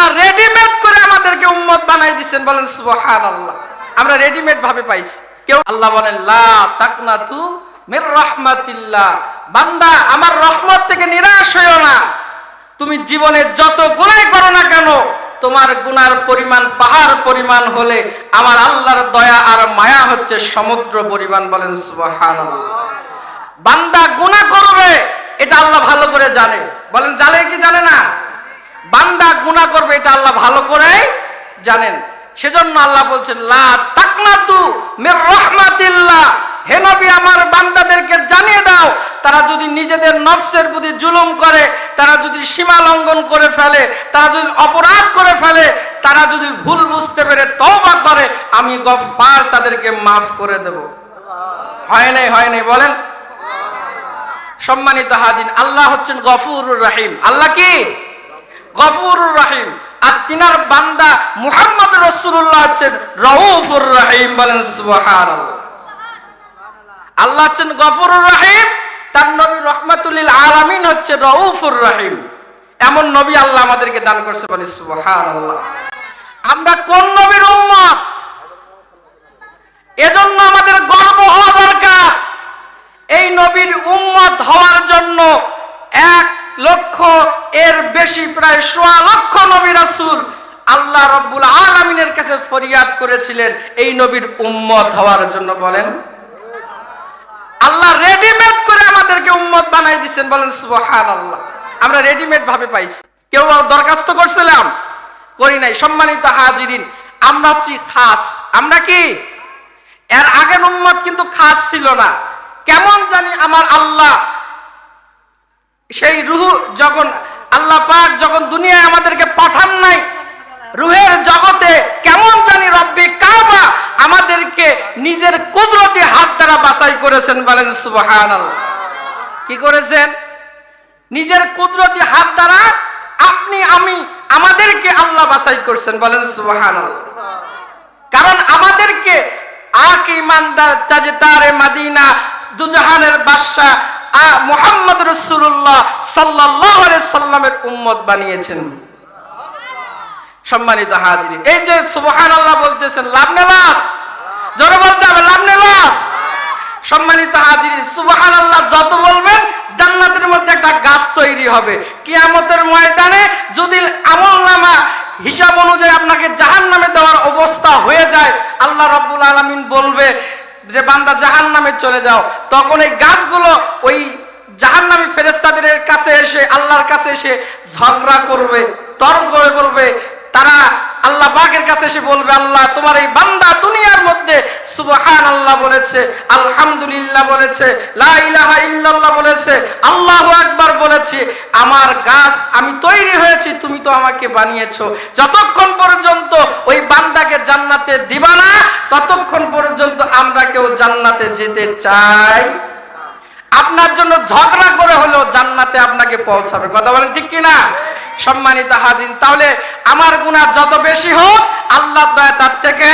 আল্লাহ readymade করে আমাদেরকে উম্মত বানাই দিচ্ছেন বলেন সুবহান আল্লাহ আমরা রেডিমেড ভাবে পাইছি। কেউ আল্লাহ বলেন, লা তাকনাতু মির রাহমাতিল্লাহ। বান্দা, আমার রহমত থেকে নিরাশ হইও না। তুমি জীবনে যত গুনাহ করো না কেন, তোমার গুনার পরিমাণ পাহাড় পরিমাণ হলে আমার আল্লাহর দয়া আর মায়া হচ্ছে সমুদ্র পরিমাণ, বলেন সুবহানাল্লাহ। বান্দা গুনাহ করবে, এটা আল্লাহ ভালো করে জানে। বলেন, জানে কি জানে না? বান্দা গুনাহ করবে, এটা আল্লাহ ভালো করে জানেন। সেজন্য আল্লাহ বলছেন, লা তাকনাতু হে নবী, আমার বান্দাদেরকে জানিয়ে দাও, তারা যদি নিজেদের নফসের প্রতি জুলুম করে, তারা যদি সীমা লঙ্ঘন করে ফেলে, তারা যদি অপরাধ করে ফেলে, তারা যদি ভুল বুঝতে পেরে তওবা করে, আমি গফফার তাদেরকে মাফ করে দেব। হয় নাই হয় নাই, বলেন। সম্মানিত হাজিন আল্লাহ হচ্ছেন গফুরুর রাহিম। আল্লাহ কি? গফুরুর রাহিম। আর তিনার বান্দা মুহাম্মদ রসুল্লাহ হচ্ছেন রউফুর রাহিম বলেন সুবহানাল্লাহ। আল্লাহ হচ্ছেন গফুরুর রাহিম, তার নবী রহমাতুল্লিল আলামিন হচ্ছে রউফুর রাহিম। এমন নবী আল্লাহ আমাদেরকে দান করছে বলে সুবহানাল্লাহ। আমরা কোন নবীর উম্মত? এজন্য আমাদের গর্ব হওয়া দরকার। এই নবীর উম্মত হওয়ার জন্য এক লক্ষ, এর বেশি প্রায় সোয়া লক্ষ নবী রাসূল আল্লাহ রব্বুল আলমিনের কাছে ফরিয়াদ করেছিলেন এই নবীর উম্মত হওয়ার জন্য বলেন। আল্লাহ রেডিমেড করে আমাদেরকে উম্মত বানাই দিচ্ছেন বলেন সুবহান আল্লাহ আমরা রেডিমেড ভাবে পাইছি। কেউ দরখাস্ত করছিলাম, করি নাই। সম্মানিত হাজিরিন, আমরা হচ্ছি খাস। আমরা কি? এর আগের উম্মত কিন্তু খাস ছিল না। কেমন জানি আমার আল্লাহ সেই রুহ যখন আল্লাহ পাক যখন দুনিয়ায় আমাদেরকে পাঠান নাই, রুহের জগতে কেমন জানি রব্বি কাবা আমাদেরকে নিজের কুদরতি হাত দ্বারা বাছাই করেছেন বলেন সুবহান কি করেছেন? নিজের কুদরতি হাত দ্বারা আপনি, আমি, আমাদেরকে আল্লাহ বাছাই করছেন বলেন সুবহান কারণ আমাদেরকে আক ইমানদার তাজতারে মাদিনা দুজাহানের বাদশাহ সাল্লাল্লাহু আলাইহি সাল্লামের উম্মত বানিয়েছেন। সম্মানিত হাজির এই যে লাভ নেলাস জোরে বলতে হবে সম্মানিত হাজির সুবহানাল্লাহ যত বলবেন, জান্নাতের মধ্যে একটা গাছ তৈরি হবে। কিয়ামতের ময়দানে যদি আমল নামা হিসাব অনুযায়ী আপনাকে জাহান নামে দেওয়ার অবস্থা হয়ে যায়, আল্লাহ রব্বুল আলমিন বলবে যে বান্দা জাহান নামে চলে যাও, তখন এই গাছগুলো ওই জাহান্নামী ফেরেস্তাদের কাছে এসে, আল্লাহর কাছে এসে ঝগড়া করবে, তর্ক করবে। তারা আল্লাহ পাকের কাছে এসে বলবে, আল্লাহ, তোমার এই বান্দা দুনিয়ার মধ্যে সুবহান আল্লাহ বলেছে, আলহামদুলিল্লাহ বলেছে, লা ইলাহা ইল্লাল্লাহ বলেছে, আল্লাহু আকবার বলেছে, আমার গাছ আমি তৈরি হয়েছি, তুমি তো আমাকে বানিয়েছো। যতক্ষণ পর্যন্ত ওই বান্দাকে জান্নাতে দিবা না, ততক্ষণ পর্যন্ত আমরা কেউ জান্নাতে যেতে চাই আপনার জন্য ঝগড়া করে হলেও জান্নাতে আপনাকে পৌঁছাবে। কথা বলেন ঠিক কিনা? সম্মানিত হাজিন তাহলে আমার গুণা যত বেশি হোক আল্লাহ দয়া তার থেকে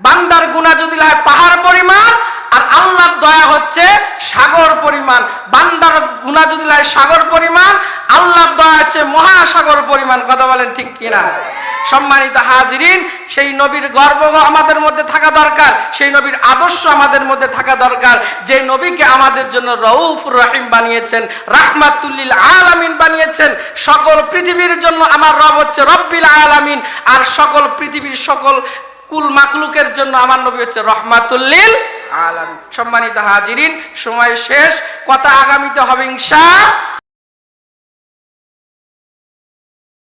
বান্দার গুণা যদি হয় পাহাড় পরিমাণ, আর আল্লাহর দয়া হচ্ছে সাগর পরিমাণ, বান্দার গুণা যদি হয় সাগর পরিমাণ, আল্লাহ হচ্ছে মহাসাগর পরিমাণ, কথা বলেন ঠিক কিনা? সম্মানিত হাজিরিন, সেই নবীর গর্ব আমাদের মধ্যে থাকা দরকার, সেই নবীর আদর্শ আমাদের মধ্যে থাকা দরকার, যে নবীকে আমাদের জন্য রউফ রহিম বানিয়েছেন, রাহমাতুল্লিল আলামিন বানিয়েছেন, সকল পৃথিবীর জন্য আমার রব হচ্ছে রব্বিল আলামিন, আর সকল পৃথিবীর সকল কুল মাকলুকের জন্য আমার নবী হচ্ছে রহমাতুল্লিল আলামিন। সম্মানিত হাজিরিন সময় শেষ। কথা আগামীতে হবে ইনশা